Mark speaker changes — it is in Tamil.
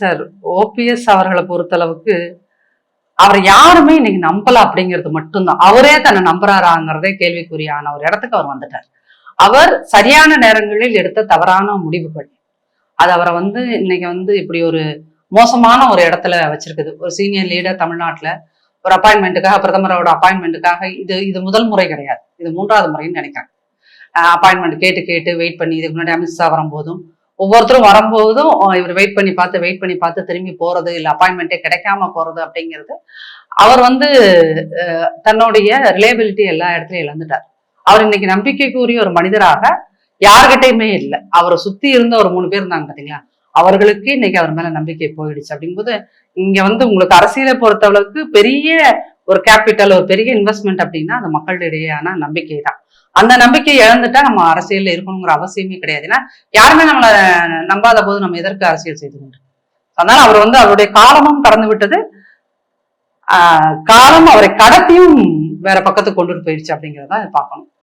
Speaker 1: சார் ஓபிஎஸ் அவர்களை பொறுத்தளவுக்கு அவர் யாருமே இன்னைக்கு நம்பல அப்படிங்கிறது மட்டும்தான். அவரே தன்னை நம்புறாராங்கிறதே கேள்விக்குறியான ஒரு இடத்துக்கு அவர் வந்துட்டார். அவர் சரியான நேரங்களில் எடுத்த தவறான முடிவுகள். அது அவரை வந்து இன்னைக்கு வந்து இப்படி ஒரு மோசமான ஒரு இடத்துல வச்சிருக்குது. ஒரு சீனியர் லீடர் தமிழ்நாட்டுல ஒரு அப்பாயின்மெண்ட்டுக்காக பிரதமரோட அப்பாயின்மெண்ட்டுக்காக இது இது முதல் முறை கிடையாது. இது மூன்றாவது முறைன்னு நினைக்கிறாங்க. அப்பாயின்மெண்ட் கேட்டு கேட்டு வெயிட் பண்ணி இதுக்கு முன்னாடி அமித்ஷா வரும்போதும் ஒவ்வொருத்தரும் வரும்போதும் இவர் வெயிட் பண்ணி பார்த்து வெயிட் பண்ணி பார்த்து திரும்பி போறது இல்லை அப்பாயின்மெண்ட்டே கிடைக்காம போறது அப்படிங்கிறது. அவர் வந்து அஹ், தன்னுடைய ரிலேபிலிட்டி எல்லா இடத்துலயும் இழந்துட்டார். அவர் இன்னைக்கு நம்பிக்கைக்குரிய ஒரு மனிதராக யார்கிட்டயுமே இல்லை. அவரை சுத்தி இருந்த ஒரு மூணு பேர் இருந்தாங்க பாத்தீங்களா? அவர்களுக்கு இன்னைக்கு அவர் மேல நம்பிக்கை போயிடுச்சு. அப்படிங்கும்போது இங்க வந்து உங்களுக்கு அரசியலை பொறுத்தளவுக்கு பெரிய ஒரு கேபிட்டல் ஒரு பெரிய இன்வெஸ்ட்மெண்ட் அப்படின்னா அது மக்களிடையேயான நம்பிக்கை தான் அந்த நம்பிக்கையை இழந்துட்டா நம்ம அரசியல்ல இருக்கணுங்கிற அவசியமே கிடையாது. ஏன்னா யாருமே நம்மளை நம்பாத போது நம்ம எதற்கு அரசியல் செய்து கொண்டு? அதனால அவர் வந்து அவருடைய காலமும் கடந்து விட்டது. ஆஹ் காலம் அவரை கடத்தியும் வேற பக்கத்துக்கு கொண்டுட்டு போயிடுச்சு அப்படிங்கிறத பார்க்கணும்.